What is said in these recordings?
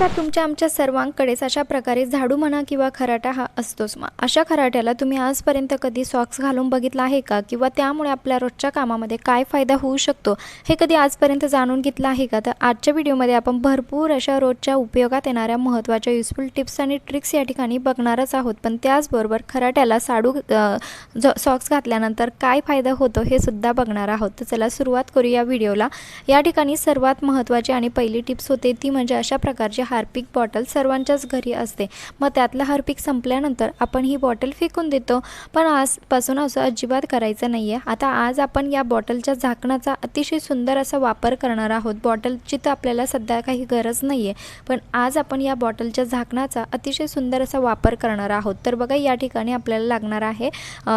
नमस्कार तुमच्या आमच्या सर्वांकडेच अशा प्रकारे झाडू म्हणा किंवा खराटा हा असतोच मग अशा खराट्याला तुम्ही आजपर्यंत कधी सॉक्स घालून बघितला आहे का? किंवा त्यामुळे आपल्या रोजच्या कामामध्ये काय फायदा होऊ शकतो? हे कधी आजपर्यंत जाणून घेतलं आहे का? तर आजच्या व्हिडिओमध्ये आपण भरपूर अशा रोजच्या उपयोगात येणाऱ्या महत्त्वाच्या युजफुल टिप्स आणि ट्रिक्स या ठिकाणी बघणारच आहोत. पण त्याचबरोबर खराट्याला साडू सॉक्स घातल्यानंतर काय फायदा होतो हे सुद्धा बघणार आहोत. तर चला सुरुवात करू या व्हिडिओला. या ठिकाणी सर्वात महत्त्वाची आणि पहिली टिप्स होते ती म्हणजे अशा प्रकारची हार्पिक बॉटल सर्वांच्याच घरी असते. मग त्यातलं हार्पिक संपल्यानंतर आपण ही बॉटल फेकून देतो. पण आजपासून असं अजिबात करायचं नाही आहे आता आज आपण या बॉटलच्या झाकणाचा अतिशय सुंदर असा वापर करणार आहोत. बॉटलची तर आपल्याला सध्या काही गरज नाही आहे पण आज आपण या बॉटलच्या झाकणाचा अतिशय सुंदर असा वापर करणार आहोत. तर बघा या ठिकाणी आपल्याला लागणार आहे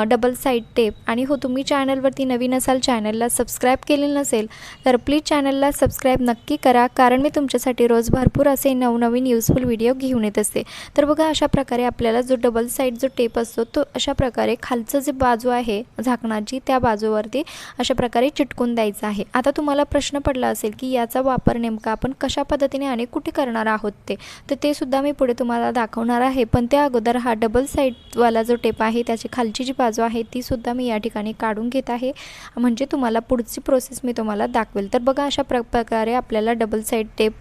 डबल साईड टेप. आणि हो तुम्ही चॅनलवरती नवीन असाल चॅनलला सबस्क्राईब केले नसेल तर प्लीज चॅनलला सबस्क्राईब नक्की करा. कारण मी तुमच्यासाठी रोज भरपूर असे नवनवीन युजफुल व्हिडिओ घेऊन येत असते. तर बघा अशा प्रकारे आपल्याला जो डबल साईड जो टेप असतो तो अशा प्रकारे खालचं जे बाजू आहे झाकणाची त्या बाजूवरती अशा प्रकारे चिटकून द्यायचं आहे. आता तुम्हाला प्रश्न पडला असेल की याचा वापर नेमका आपण कशा पद्धतीने आणि कुठे करणार आहोत ते तर ते सुद्धा मी पुढे तुम्हाला दाखवणार आहे. पण त्या अगोदर हा डबल साईडवाला जो टेप आहे त्याची खालची जी बाजू आहे ती सुद्धा मी या ठिकाणी काढून घेत आहे. म्हणजे तुम्हाला पुढची प्रोसेस मी तुम्हाला दाखवेल. तर बघा अशा प्र प्रकारे आपल्याला डबल साईड टेप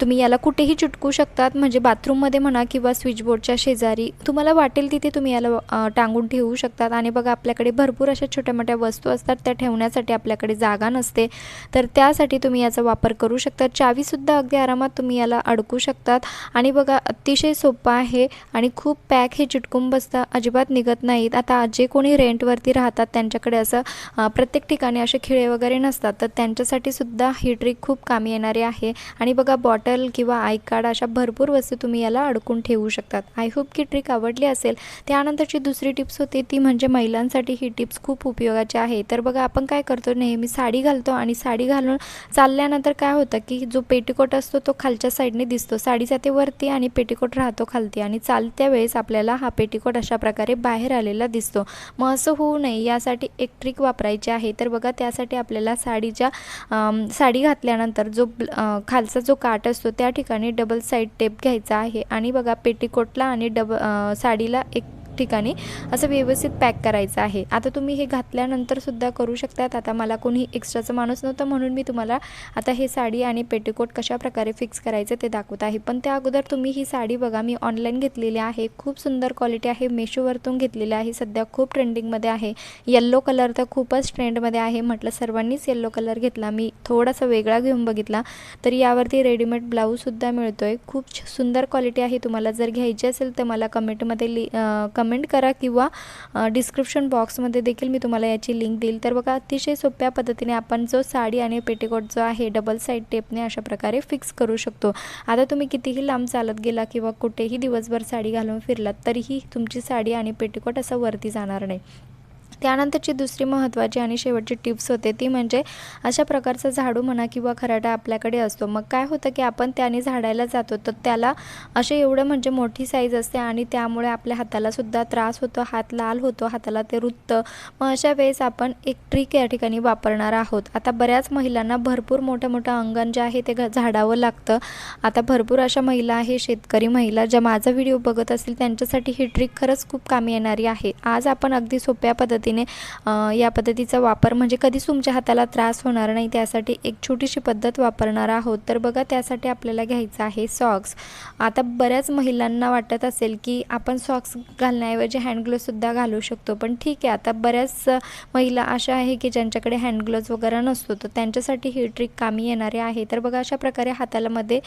तुम्ही याला कुठे कुठेही चिटकू शकतात. म्हणजे बाथरूममध्ये म्हणा किंवा स्विचबोर्डच्या शेजारी. तुम्हाला वाटेल तिथे तुम्ही याला टांगून ठेवू शकतात. आणि बघा आपल्याकडे भरपूर अशा छोट्या मोठ्या वस्तू असतात. त्या ठेवण्यासाठी आपल्याकडे जागा नसते. तर त्यासाठी तुम्ही याचा वापर करू शकता चावीसुद्धा अगदी आरामात तुम्ही याला अडकू शकतात. आणि बघा अतिशय सोपं आहे. आणि खूप पॅक हे चिटकून बसता अजिबात निघत नाहीत. आता जे कोणी रेंटवरती राहतात त्यांच्याकडे असं प्रत्येक ठिकाणी असे खिळे वगैरे नसतात. तर त्यांच्यासाठी सुद्धा ही ट्रिक खूप कामी येणारी आहे. आणि बघा बॉटल किंवा आय कार्ड अशा भरपूर वस्तू तुम्ही याला अडकून ठेवू शकतात. आय होप की ट्रिक आवडली असेल. त्यानंतरची दुसरी टिप्स होती ती म्हणजे महिलांसाठी ही टिप्स खूप उपयोगाची आहे. तर बघा आपण काय करतो नेहमी साडी घालतो आणि साडी घालून चालल्यानंतर काय होतं की जो पेटीकोट असतो तो खालच्या साईडने दिसतो. साडीचा ते वरती आणि पेटीकोट राहतो खालती आणि चालत्या वेळेस आपल्याला हा पेटीकोट अशा प्रकारे बाहेर आलेला दिसतो. मग असं होऊ नये यासाठी एक ट्रिक वापरायची आहे. तर बघा त्यासाठी आपल्याला साडीच्या साडी घातल्यानंतर जो खालचा जो काट असतो त्या ठिकाणी डबल साईड टेप घ्यायचा आहे. आणि बघा पेटीकोटला आणि डब साडीला एक ठिकाणी असं व्यवस्थित पॅक करायचं आहे. आता तुम्ही हे घातल्यानंतर सुद्धा करू शकतात. आता मला कोणी एक्स्ट्राचं माणूस नव्हतं म्हणून मी तुम्हाला आता हे साडी आणि पेटीकोट कशा प्रकारे फिक्स करायचं ते दाखवत आहे. पण त्या अगोदर तुम्ही ही साडी बघा मी ऑनलाईन घेतलेली आहे. खूप सुंदर क्वालिटी आहे. मेशोवरतून घेतलेली आहे. सध्या खूप ट्रेंडिंगमध्ये आहे. येल्लो कलर तर खूपच ट्रेंडमध्ये आहे. म्हटलं सर्वांनीच येल्लो कलर घेतला. मी थोडासा वेगळा घेऊन बघितला. तर यावरती रेडीमेड ब्लाऊजसुद्धा मिळतो आहे खूप सुंदर क्वालिटी आहे. तुम्हाला जर घ्यायची असेल तर मला कमेंटमध्ये लि कमेंट करा किंवा डिस्क्रिप्शन बॉक्समध्ये देखील मी तुम्हाला याची लिंक देईल. तर बघा अतिशय सोप्या पद्धतीने आपण जो साडी आणि पेटीकोट जो आहे डबल साईड टेपने अशा प्रकारे फिक्स करू शकतो. आता तुम्ही कितीही लांब चालत गेला किंवा कुठेही दिवसभर साडी घालून फिरलात तरीही तुमची साडी आणि पेटीकोट असं वरती जाणार नाही. त्यानंतरची दुसरी महत्त्वाची आणि शेवटची टिप्स होते ती म्हणजे अशा प्रकारचा झाडू म्हणा किंवा खराटा आपल्याकडे असतो. मग काय होतं की आपण त्याने झाडायला जातो तर त्याला असे एवढं म्हणजे मोठी साईज असते आणि त्यामुळे आपल्या हातालासुद्धा त्रास होतो हात लाल होतो हाताला ते रुततं. मग अशा वेळेस आपण एक ट्रिक या ठिकाणी वापरणार आहोत. आता बऱ्याच महिलांना भरपूर मोठं मोठं अंगण जे आहे ते झाडावं लागतं. आता भरपूर अशा महिला आहे शेतकरी महिला ज्या माझा व्हिडिओ बघत असतील त्यांच्यासाठी ही ट्रिक खरंच खूप कामी येणारी आहे. आज आपण अगदी सोप्या पद्धतीने या पद्धतीचा वापर म्हणजे कधीच तुमच्या हाताला त्रास होणार नाही. त्यासाठी एक छोटीशी पद्धत वापरणार आहोत. तर बघा त्यासाठी आपल्याला घ्यायचं आहे सॉक्स. आता बऱ्याच महिलांना वाटत असेल की आपण सॉक्स घालण्याऐवजी हँडग्लोव्हसुद्धा घालू शकतो. पण ठीक आहे आता बऱ्याच महिला अशा आहे की ज्यांच्याकडे हँडग्लोव्ज वगैरे नसतो तर त्यांच्यासाठी ही ट्रिक कामी येणारी आहे. तर बघा अशा प्रकारे हाताला मध्ये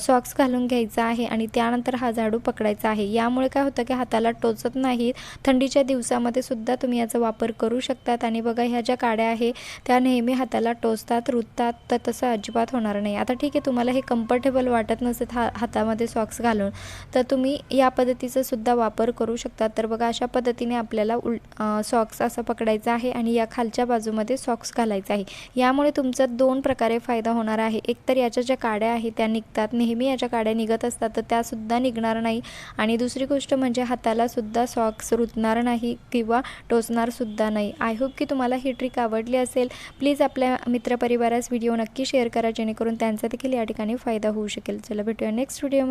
सॉक्स घालून घ्यायचा आहे आणि त्यानंतर हा झाडू पकडायचा आहे. यामुळे काय होतं की हाताला टोचत नाही. थंडीच्या दिवसामध्ये सुद्धा तुम्ही याचा वापर करू शकतात. आणि बघा ह्या ज्या काड्या आहे त्या नेहमी हाताला टोचतात रुततात तर तसं अजिबात होणार नाही. आता ठीक आहे तुम्हाला हे कम्फर्टेबल वाटत नसेल हा हातामध्ये सॉक्स घालून तर तुम्ही या पद्धतीचा सुद्धा वापर करू शकता तर बघा अशा पद्धतीने आपल्याला उल सॉक्स असं पकडायचं आहे आणि या खालच्या बाजूमध्ये सॉक्स घालायचा आहे. यामुळे तुमचा दोन प्रकारे फायदा होणार आहे. एक तर याच्या ज्या काड्या आहेत त्या निघतात. नेहमी याच्या काड्या निघत असतात तर त्यासुद्धा निघणार नाही. आणि दुसरी गोष्ट म्हणजे हाताला सुद्धा सॉक्स रुतणार नाही किंवा टोचणार सुद्धा नाही. आय होप की तुम्हाला ही ट्रिक आवडली असेल. प्लीज आपल्या मित्रपरिवारास व्हिडिओ नक्की शेअर करा जेणेकरून त्यांचा देखील या ठिकाणी फायदा होऊ शकेल. चला भेटूया नेक्स्ट व्हिडिओ